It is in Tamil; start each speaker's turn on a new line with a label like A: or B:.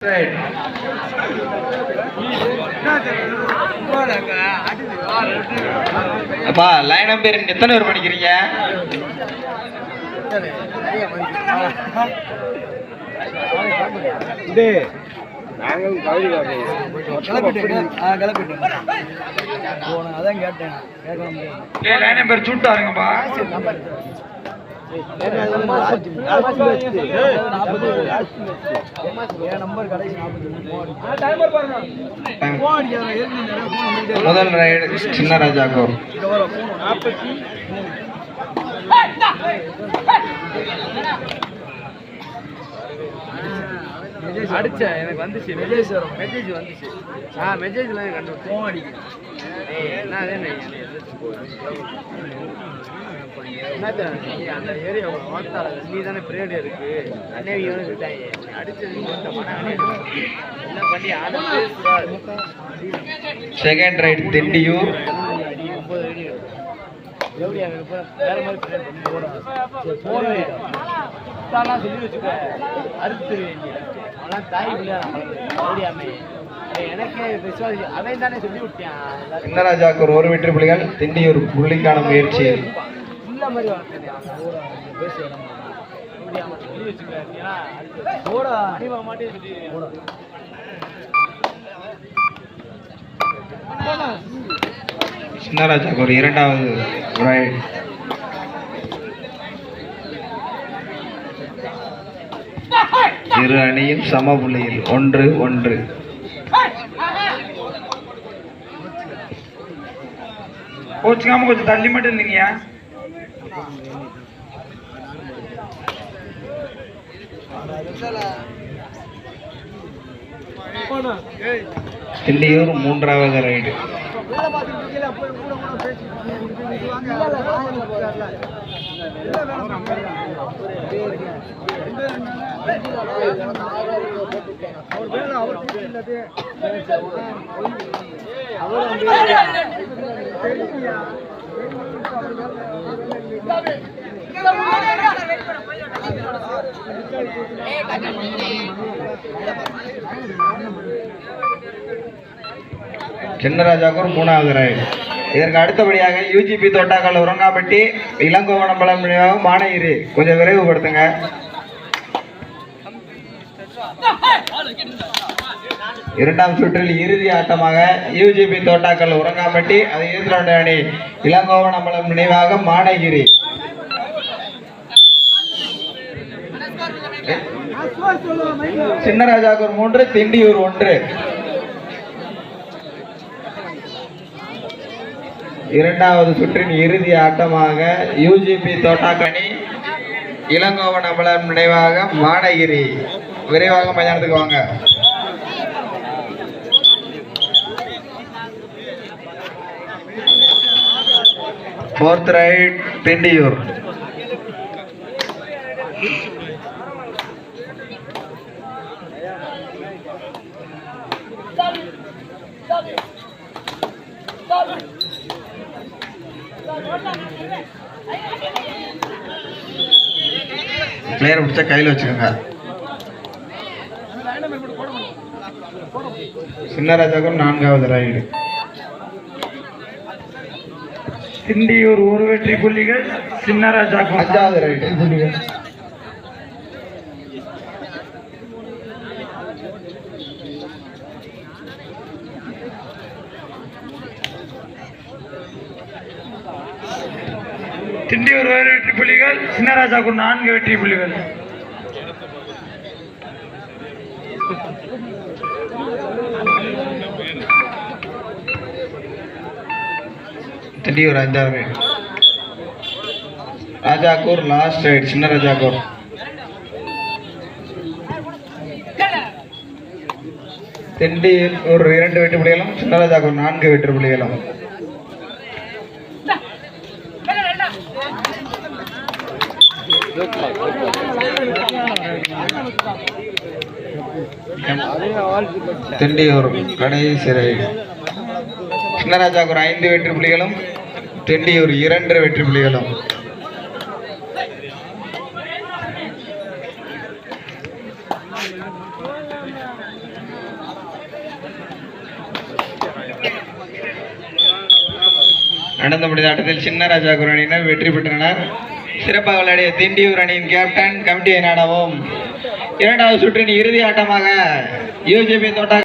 A: Right. அப்பா லைன் நம்பர் எத்தனை பேர் படிக்கிறீங்க?
B: அதான் கேட்டேன் கேட்க முடியாது
A: லைன் நம்பர் சூட்டா முதல் ரைடு சின்ன ராஜாக்கோ
B: நாற்பத்தி
C: அடிச்சேன் எனக்கு வந்துச்சு. மெசேஜ் வரும். மெசேஜ் வந்துச்சு. ஆ மெசேஜ்ல கண்டு
B: ஃபோன் அடிக்கிறேன்
C: என்ன அந்த ஏரியா வார்த்தால நீ தானே பிரேடு இருக்கு அண்ணே விட்டாங்க அடிச்சது எல்லாம் பண்ணி ஆனது
A: செகண்ட் ரைட் திண்டியூர்
C: அடி ஒன்பது அடி எப்படி வேற மாதிரி பண்ணி சொல்லி வச்சுக்க அறுத்து அவெல்லாம் தாய் பிள்ளை ஓடியாமே எனக்கே விசுவாசி அவன் தானே சொல்லி விட்டான்
A: சின்ன ராஜாக்கோர் ஒரு வெற்றி புலிகள் திண்டியூர் புள்ளிக்கான முயற்சி.
C: இல்ல மாதிரி வளர்த்தேன் பேசி ஓடியாம சொல்லி வச்சுக்க
B: போடா
C: அடிவா மாட்டே சொல்லி.
B: போடா
A: சின்ன ராஜாக்கோர் இரண்டாவது ரைடு இரு அணியும் சம புள்ளியில் ஒன்று ஒன்று. கோச்சுக்காம கொஞ்சம் தள்ளி மட்டும் இல்லைங்க திண்டியூர் மூன்றாவது ரைடு சின்னராஜாக்கூர் மூணாவது ரைடு இதற்கு அடுத்தபடியாக யூஜிபி தோட்டாக்கள் உரங்காப்பட்டி இளங்கோவனம்பலம் மானகிரி கொஞ்சம் விரைவுபடுத்துங்க. இரண்டாம் சுற்றில் இறுதி ஆட்டமாக யூஜிபி தோட்டாக்கள் உறங்காம்பட்டி அதை எதிர்கொண்ட அணி இளங்கோவனம்பலம் நினைவாக மானகிரி சின்னராஜாக்கூர் மூன்று திண்டியூர் ஒன்று. இரண்டாவது சுற்றின் இறுதி ஆட்டமாக யூஜிபி தோட்டாக்கணி இளங்கோவன் அமலம் நினைவாக மானகிரி விரைவாக மைதானத்துக்கு வாங்க. ஃபோர்த் ரைட் திண்டியூர் பிளேயர் பிடிச்சா கையில் வச்சுக்கோங்க. சின்னராஜாக்கும் நான்காவது ரைடு
D: திண்டியூர் ஒரு வெற்றி புள்ளிகள் சின்னராஜாக்கும்
A: அஞ்சாவது ரைடு
D: திண்டியூர் ஒரு வெற்றி புள்ளிகள் சின்னராஜாக்கும் நான்கு வெற்றி புள்ளிகள்.
A: திண்டியூர் அஞ்சாவது ரைடு ராஜாக்கூர் லாஸ்ட் ரைட் சின்ன ராஜாக்கூர் திண்டியூர் ஒரு இரண்டு வெற்றி புள்ளிகளும் சின்ன ராஜாக்கூர் நான்கு வெற்றி புள்ளிகளும் திண்டியூர் கடைசி சிறை சின்னராஜாக்கு ஒரு ஐந்து வெற்றி புள்ளிகளும் டெண்டி ஒரு இரண்டரை வெற்றி புள்ளிகளும். நடந்த முடிந்த ஆட்டத்தில் சின்னராஜா குரணியினர் வெற்றி பெற்றனர். சிறப்பாக விளையாடிய திண்டியூர் அணியின் கேப்டன் கமிட்டியை நாடவும். இரண்டாவது சுற்றின் இறுதி ஆட்டமாக யூஜிபி தோட்டா